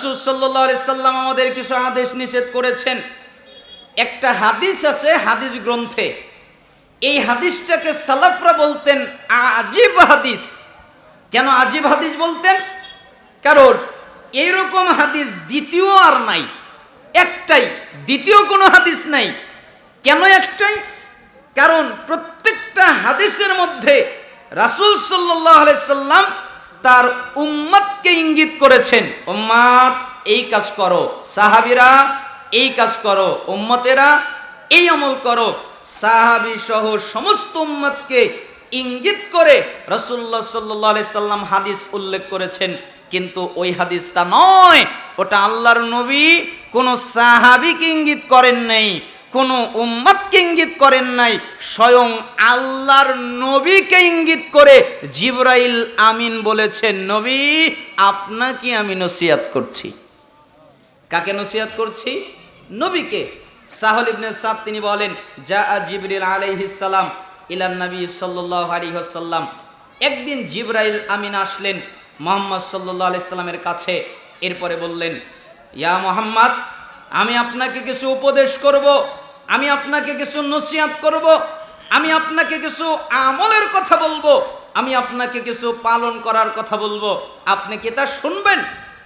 রসুল সাল্লাহ সাল্লাম আমাদের কিছু আদেশ নিষেধ করেছেন। একটা হাদিস আছে, হাদিস গ্রন্থে। এই হাদিসটাকে সালাফরা বলতেন আজিব হাদিস। কেন আজিব হাদিস বলতেন? কারণ এইরকম হাদিস দ্বিতীয় আর নাই। একটাই, দ্বিতীয় কোনো হাদিস নাই। কেন একটাই? কারণ প্রত্যেকটা হাদিসের মধ্যে রাসূল সাল্লাহ সাল্লাম তার উম্মতকে ইঙ্গিত করেছেন, উম্মাত, এই কাজ করো। সাহাবিরা, এই কাজ করো। উম্মতেরা, এই আমল করো। সাহাবি সহ সমস্ত উম্মতকে ইঙ্গিত করে রসুল্লাহ সাল্লাহ সাল্লাম হাদিস উল্লেখ করেছেন। কিন্তু ওই হাদিসটা নয়। ওটা আল্লাহর নবী কোনো সাহাবিকে ইঙ্গিত করেন নাই, কোনো উম্মতকে ইঙ্গিত করেন নাই, স্বয়ং আল্লাহর নবীকে ইঙ্গিত করে জিব্রাইল আমিন বলেছেন নবী, আপনাকে আমি নসিয়াত করছি। কাকে নসিহাত করছি? নবীকে। সাহল ইবনে সাদ তিনি বলেন যা জিবরিল আলাইহিস সালাম ইলান নবী সাল্লাল্লাহু আলাইহি ওয়াসাল্লাম। একদিন জিবরাইল আমিন আসলেন মোহাম্মদ সাল্লাল্লাহু আলাইহি সাল্লামের কাছে, এরপরে বললেন, ইয়া মোহাম্মদ, আমি আপনাকে কিছু উপদেশ করব। আমি আপনাকে কিছু নসিহাত করব, আমি আপনাকে কিছু আমলের কথা বলব, আমি আপনাকে কিছু পালন করার কথা বলব। আপনি কি তা শুনবেন?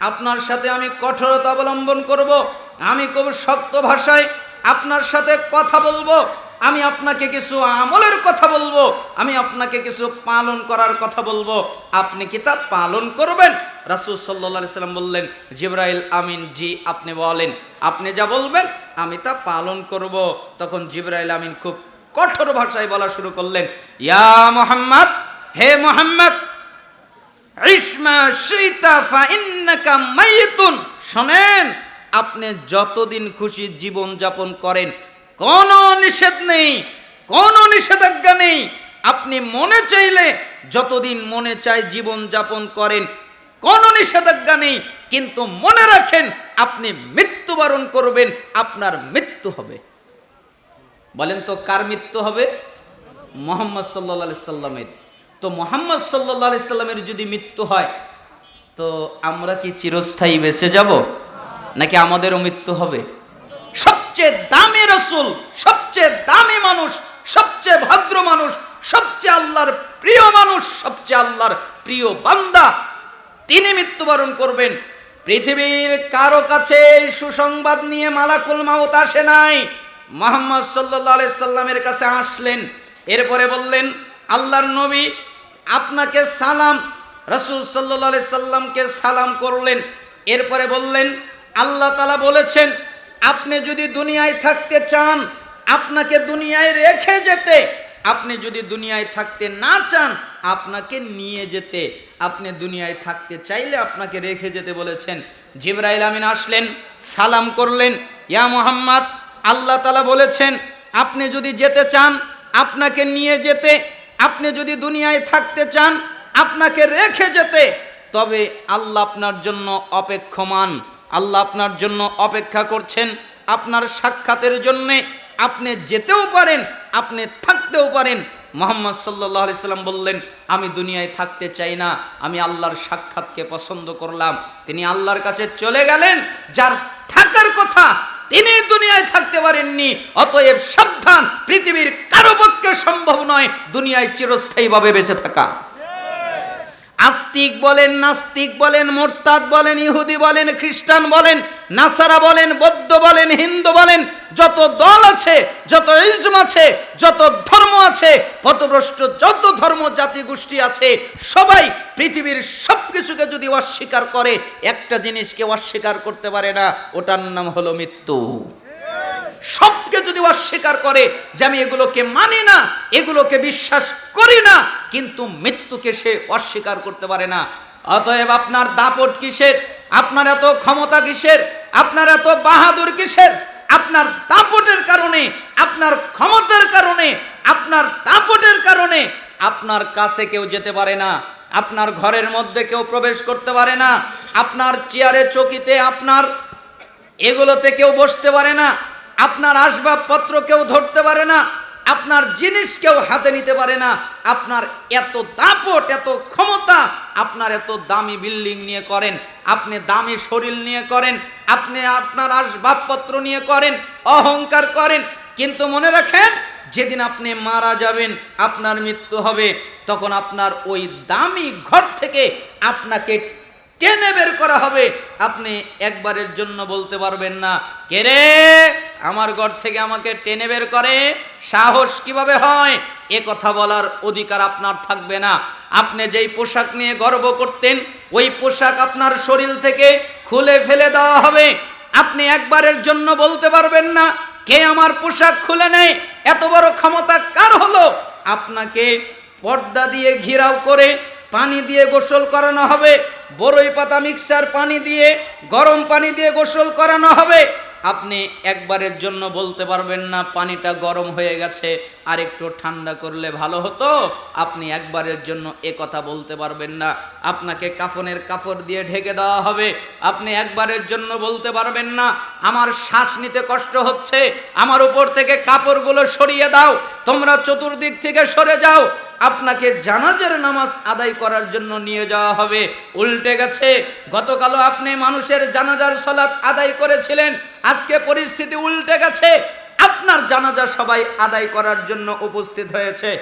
আপনার সাথে আমি কঠোরতা অবলম্বন করব, আমি খুব শক্ত ভাষায় আপনার সাথে কথা বলব। আমি আপনাকে কিছু আমলের কথা বলব, আমি আপনাকে কিছু পালন করার কথা বলব। আপনি কি তা পালন করবেন? রাসুল সাল্লা সাল্লাম বললেন, জিব্রাইল, আমিন, জি, আপনি বলেন। আপনি যা বলবেন, আমি তা পালন করব। তখন জিব্রাইল, আমিন খুব কঠোর ভাষায় বলা শুরু করলেন, ইয়া মোহাম্মদ, হে মোহাম্মদ শোনেন, আপনি যতদিন খুশি জীবন যাপন করেন কোনো নিষেধ নেই, কোনো নিষেধাজ্ঞা নেই। আপনি মনে চাইলে যতদিন মনে চায় জীবন যাপন করেন, কোনো নিষেধাজ্ঞা নেই, কিন্তু মনে রাখেন আপনি মৃত্যুবরণ করবেন, আপনার মৃত্যু হবে। বলেন তো কার মৃত্যু হবে? মোহাম্মদ সাল্লা সাল্লামের। তো মোহাম্মদ সাল্লাহ সাল্লামের যদি মৃত্যু হয়, তো আমরা কি চিরস্থায়ী বেঁচে যাব? নাকি আমাদেরও মৃত্যু হবে? সবচেয়ে দামি রসুল, সবচেয়ে দামি মানুষ, সবচেয়ে ভদ্র মানুষ, সবচেয়ে আল্লাহর প্রিয় মানুষ, সবচেয়ে আল্লাহর প্রিয় বান্দা। তিনি মৃত্যুবরণ করবেন। পৃথিবীর কারও কাছে সুসংবাদ নিয়ে মালাকুল মাউত আসে নাই। মোহাম্মদ সাল্লাহ সাল্লামের কাছে আসলেন। এরপরে বললেন, আল্লাহর নবী, আপনাকে সালাম। রসুল সাল্লাহ সাল্লামকে সালাম করলেন। এরপরে বললেন, আল্লাহ তালা বলেছেন আপনি যদি দুনিয়ায় থাকতে চান, আপনাকে দুনিয়ায় রেখে যেতে। আপনি যদি দুনিয়ায় থাকতে না চান, আপনাকে নিয়ে যেতে। আপনি দুনিয়ায় থাকতে চাইলে আপনাকে রেখে যেতে বলেছেন। জিব্রাইল আমিন আসলেন, সালাম করলেন, ইয়া মোহাম্মদ, আল্লাহ তালা বলেছেন, আপনি যদি যেতে চান, আপনাকে নিয়ে যেতে। আপনি যদি দুনিয়ায় থাকতে চান, আপনাকে রেখে যেতে। তবে আল্লাহ আপনার জন্য অপেক্ষমান। আল্লাহ আপনার জন্য অপেক্ষা করছেন, আপনার সাক্ষাতের জন্যে আপনি যেতেও পারেন, আপনি থাকতেও পারেন। মোহাম্মদ সাল্লাহ সাল্লাম বললেন, আমি দুনিয়ায় থাকতে চাই না, আমি আল্লাহর সাক্ষাৎকে পছন্দ করলাম। তিনি আল্লাহর কাছে চলে গেলেন, যার থাকার কথা তিনি দুনিয়ায় থাকতে পারেননি। অতএব সাবধান, পৃথিবীর কারও পক্ষে সম্ভব নয় দুনিয়ায় চিরস্থায়ীভাবে বেঁচে থাকা। আস্তিক বলেন নাস্তিক বলেন, মোরতাদ বলেন, ইহুদি বলেন, খ্রিস্টান বলেন, নাসারা বলেন, বৌদ্ধ বলেন, হিন্দু বলেন, যত দল আছে, যত ইজম আছে, যত ধর্ম আছে, পথভ্রষ্ট যত ধর্ম, জাতি গোষ্ঠী আছে, সবাই পৃথিবীর সব কিছুকে যদি অস্বীকার করে, একটা জিনিসকে অস্বীকার করতে পারে না, ওটার নাম হলো মৃত্যু। সবকে যদি অস্বীকার করে যে আমি এগুলোকে মানি না, এগুলোকে বিশ্বাস করি না, কিন্তু মৃত্যুকে সে অস্বীকার করতে পারে না। অতএব আপনার দাপট কিসের? আপনার এত ক্ষমতা কিসের? আপনার এত বাহাদুর কিসের? আপনার দাপটের কারণে, আপনার ক্ষমতার কারণে, আপনার দাপটের কারণে আপনার কাছে কেউ যেতে পারে না, আপনার ঘরের মধ্যে কেউ প্রবেশ করতে পারে না, আপনার চেয়ারে চকিতে আপনার এগুলোতে কেউ বসতে পারে না আপনার আসবাবপত্র কেউ ধরতে পারে না, আপনার জিনিস কেউ হাতে নিতে পারে না, আপনার এত দাপট, এত ক্ষমতা, আপনার এত দামি বিল্ডিং নিয়ে করেন, আপনি দামি শরীর নিয়ে করেন, আপনি আপনার আসবাবপত্র নিয়ে করেন, অহংকার করেন, কিন্তু মনে রাখেন, যেদিন আপনি মারা যাবেন, আপনার মৃত্যু হবে, তখন আপনার ওই দামি ঘর থেকে আপনাকে টেনে বের করা হবে? আপনি একবারের জন্য বলতে পারবেন না। কে রে? আমার ঘর থেকে আমাকে টেনে বের করে? সাহস কীভাবে হয়? এ কথা বলার অধিকার আপনার থাকবে না। আপনি যেই পোশাক নিয়ে গর্ব করতেন, ওই পোশাক আপনার শরীর থেকে খুলে ফেলে দেওয়া হবে। আপনি একবারের জন্য বলতে পারবেন না, কে আমার পোশাক খুলে নেয়? এত বড় ক্ষমতা কার হলো? আপনাকে পর্দা দিয়ে ঘিরাও করে পানি দিয়ে গোসল করানো হবে বড়ই পাতা মিক্সার পানি দিয়ে, গরম পানি দিয়ে গোসল করানো হবে। আপনি একবারের জন্য বলতে পারবেন না, পানিটা গরম হয়ে গেছে, আর একটু ঠান্ডা করলে ভালো হতো। আপনি একবারের জন্য এ কথা বলতে পারবেন না। আপনাকে কাফনের কাপড় দিয়ে ঢেকে দেওয়া হবে। আপনি একবারের জন্য বলতে পারবেন না, আমার শ্বাস নিতে কষ্ট হচ্ছে, আমার উপর থেকে কাপড়গুলো সরিয়ে দাও, তোমরা চতুর্দিক থেকে সরে যাও আপনাকে জানাজার নামাজ আদায় করার জন্য নিয়ে যাওয়া হবে। উল্টে গেছে, গতকালও আপনি মানুষের জানাজার সলাৎ আদায় করেছিলেন, আজকে পরিস্থিতি উল্টে গেছে। আপনার জানাজা সবাই আদায় করার জন্য উপস্থিত হয়েছে।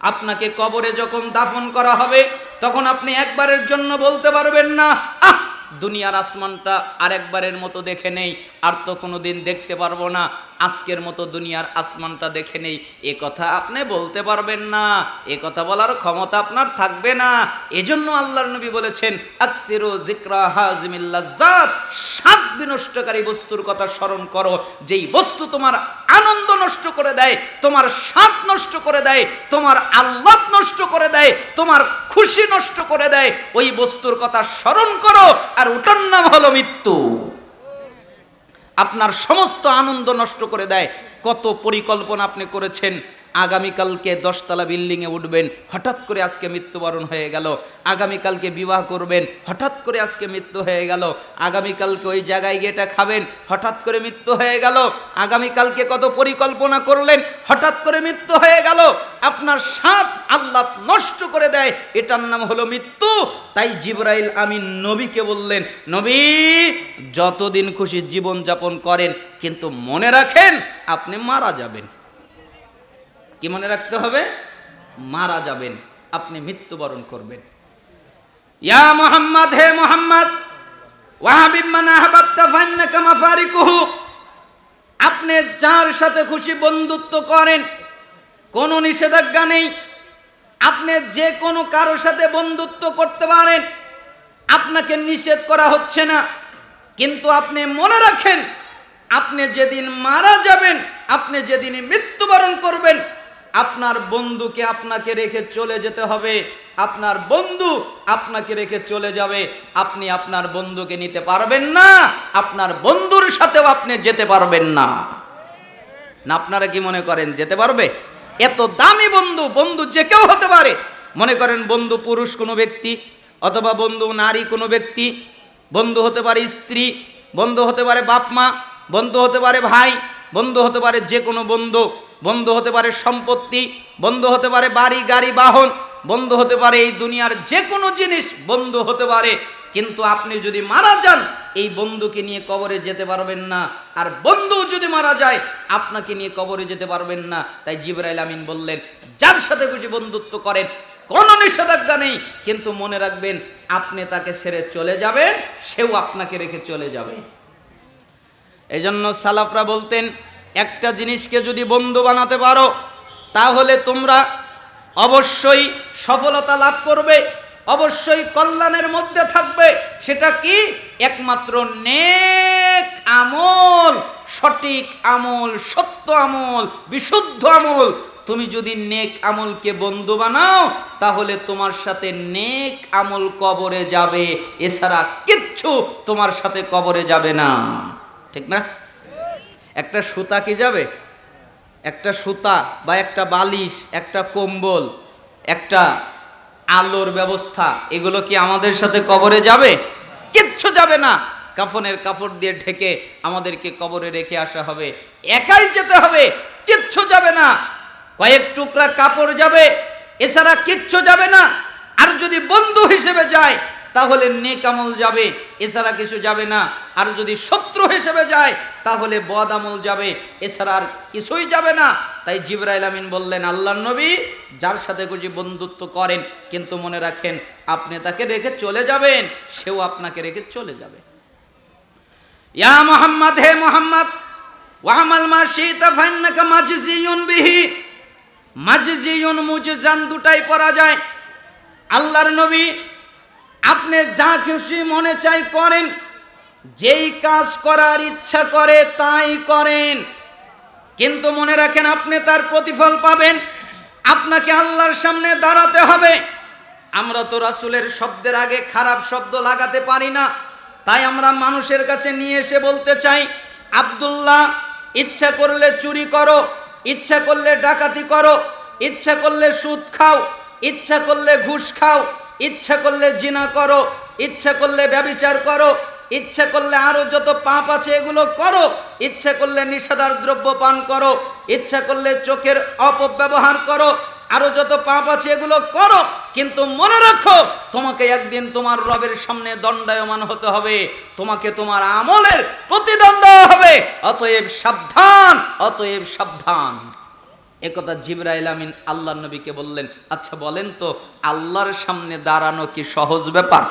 আপনাকে কবরে যখন দাফন করা হবে, তখন আপনি একবারের জন্য বলতে পারবেন না, আহ, দুনিয়ার আসমানটা আরেকবারের মতো দেখে নেই, আর তো কোনো দিন দেখতে পারব না। আজকের মতো দুনিয়ার আসমানটা দেখে নেই। এ কথা আপনি বলতে পারবেন না। এ কথা বলার ক্ষমতা আপনার থাকবে না। এজন্য আল্লাহর নবী বলেছেন, আকসিরু যিকরা হাজিমিল্লাজাত সাত বিনষ্টকারী বস্তুর কথা স্মরণ করো। যেই বস্তু তোমার আনন্দ নষ্ট করে দেয়, তোমার স্বাদ নষ্ট করে দেয়, তোমার আল্লাহ নষ্ট করে দেয়, তোমার খুশি নষ্ট করে দেয়, ওই বস্তুর কথা স্মরণ করো। আর ওটার নাম হলো মৃত্যু। আপনার সমস্ত আনন্দ নষ্ট করে দেয়। কত পরিকল্পনা আপনি করেছেন আগামীকালকে দশতলা বিল্ডিংয়ে উঠবেন, হঠাৎ করে আজকে মৃত্যুবরণ হয়ে গেল। আগামীকালকে বিবাহ করবেন, হঠাৎ করে আজকে মৃত্যু হয়ে গেল। আগামীকালকে ওই জায়গায় গিয়ে এটা খাবেন, হঠাৎ করে মৃত্যু হয়ে গেল। আগামীকালকে কত পরিকল্পনা করলেন, হঠাৎ করে মৃত্যু হয়ে গেল। আপনার সাত আল্লাহ নষ্ট করে দেয়, এটার নাম হলো মৃত্যু। তাই জিব্রাইল আমিন নবীকে বললেন, নবী, যতদিন খুশি জীবন যাপন করেন, কিন্তু মনে রাখেন, আপনি মারা যাবেন। কি মনে রাখতে হবে? মারা যাবেন, আপনি মৃত্যুবরণ করবেন। ইয়া মোহাম্মদ, হে মোহাম্মদ আপনি যার সাথে খুশি বন্ধুত্ব করেন, কোনো নিষেধাজ্ঞা নেই। আপনি যে কোনো কারোর সাথে বন্ধুত্ব করতে পারেন, আপনাকে নিষেধ করা হচ্ছে না। কিন্তু আপনি মনে রাখেন, আপনি যেদিন মারা যাবেন, আপনি যেদিন মৃত্যুবরণ করবেন আপনার বন্ধুকে আপনাকে রেখে চলে যেতে হবে। আপনার বন্ধু আপনাকে রেখে চলে যাবে। আপনি আপনার বন্ধুকে নিতে পারবেন না, আপনার বন্ধুর সাথেও আপনি যেতে পারবেন না। না, আপনারা কি মনে করেন যেতে পারবে? এত দামি বন্ধু বন্ধু যে কেউ হতে পারে। মনে করেন বন্ধু পুরুষ কোনো ব্যক্তি, অথবা বন্ধু নারী কোনো ব্যক্তি, বন্ধু হতে পারে স্ত্রী, বন্ধু হতে পারে বাপ মা, বন্ধু হতে পারে ভাই, বন্ধু হতে পারে যে কোনো বন্ধু। বন্ধু হতে পারে সম্পত্তি, বন্ধ হতে পারে বাড়ি, গাড়ি, বাহন, বন্ধ হতে পারে এই দুনিয়ার যে কোনো জিনিস বন্ধ হতে পারে। কিন্তু আপনি যদি মারা যান, এই বন্ধুকে নিয়ে কবরে যেতে পারবেন না। আর বন্ধু যদি মারা যায়, আপনাকে নিয়ে কবরে যেতে পারবেন না। তাই জিবরাইল আমিন বললেন, যার সাথে খুশি বন্ধুত্ব করেন, কোনো নিষেধাজ্ঞা নেই। কিন্তু মনে রাখবেন, আপনি তাকে ছেড়ে চলে যাবেন, সেও আপনাকে রেখে চলে যাবে। এই জন্য সালাফরা বলতেন একটা জিনিসকে যদি বন্ধু বানাতে পারো, তাহলে তোমরা অবশ্যই সফলতা লাভ করবে, অবশ্যই কল্যাণের মধ্যে থাকবে। সেটা কি? একমাত্র নেক আমল, সঠিক আমল, সত্য আমল, বিশুদ্ধ আমল। তুমি যদি নেক আমলকে বন্ধু বানাও, তাহলে তোমার সাথে নেক আমল কবরে যাবে। এছাড়া কিচ্ছু তোমার সাথে কবরে যাবে না। ঠিক না? একটা সুতা কি যাবে? একটা সুতা বা একটা বালিশ, একটা কম্বল, একটা আলোর ব্যবস্থা, এগুলো কি আমাদের সাথে কবরে যাবে? কিচ্ছু যাবে না। কাফনের কাপড় দিয়ে ঢেকে আমাদেরকে কবরে রেখে আসা হবে। একাই যেতে হবে, কিচ্ছু যাবে না। কয়েক টুকরা কাপড় যাবে, এছাড়া কিচ্ছু যাবে না। আর যদি বন্ধু হিসেবে যায় তাহলে নেক আমল যাবে, এছাড়া কিছু যাবে না। আর যদি শত্রু হিসেবে যায়, তাহলে বদ আমল যাবে, এছাড়া আর কিছুই যাবে না। তাই জিবরাইল আমিন বললেন আল্লাহ নবী যার সাথে খুশি বন্ধুত্ব করেন, কিন্তু মনে রাখেন আপনি তাকে রেখে চলে যাবেন, সেও আপনাকে রেখে চলে যাবে। ইয়া মোহাম্মদ, হে মোহাম্মদ ওয়ামাল মা শীতা ফাইন্নাকা বিহি মুজজান দুটাই পড়া যায় আল্লাহর নবী আপনি যা খুশি মনে চাই করেন। যেই কাজ করার ইচ্ছা করে তাই করেন। কিন্তু মনে রাখেন আপনি তার প্রতিফল পাবেন। আপনাকে আল্লাহর সামনে দাঁড়াতে হবে। আমরা তো রাসূলের শব্দের আগে খারাপ শব্দ লাগাতে পারি না। তাই আমরা মানুষের কাছে নিয়ে এসে বলতে চাই, আবদুল্লাহ, ইচ্ছা করলে চুরি করো, ইচ্ছা করলে ডাকাতি করো, ইচ্ছা করলে সুদ খাও, ইচ্ছা করলে ঘুষ খাও ইচ্ছা করলে জিনা করো, ইচ্ছা করলে ব্যবিচার করো, ইচ্ছা করলে আরও যত পাপ আছে এগুলো করো, ইচ্ছা করলে নিষেধার দ্রব্য পান করো, ইচ্ছা করলে চোখের অপব্যবহার করো, আরও যত পাপ আছে এগুলো করো, কিন্তু মনে রাখো, তোমাকে একদিন তোমার রবের সামনে দণ্ডায়মান হতে হবে, তোমাকে তোমার আমলের প্রতিদান দেওয়া হবে, অতএব সাবধান অতএব সাবধান। একথা জিবরাইল আমিন আল্লাহ নবীকে বললেন আচ্ছা বলেন তো, আল্লাহর সামনে দাঁড়ানো কি সহজ ব্যাপার?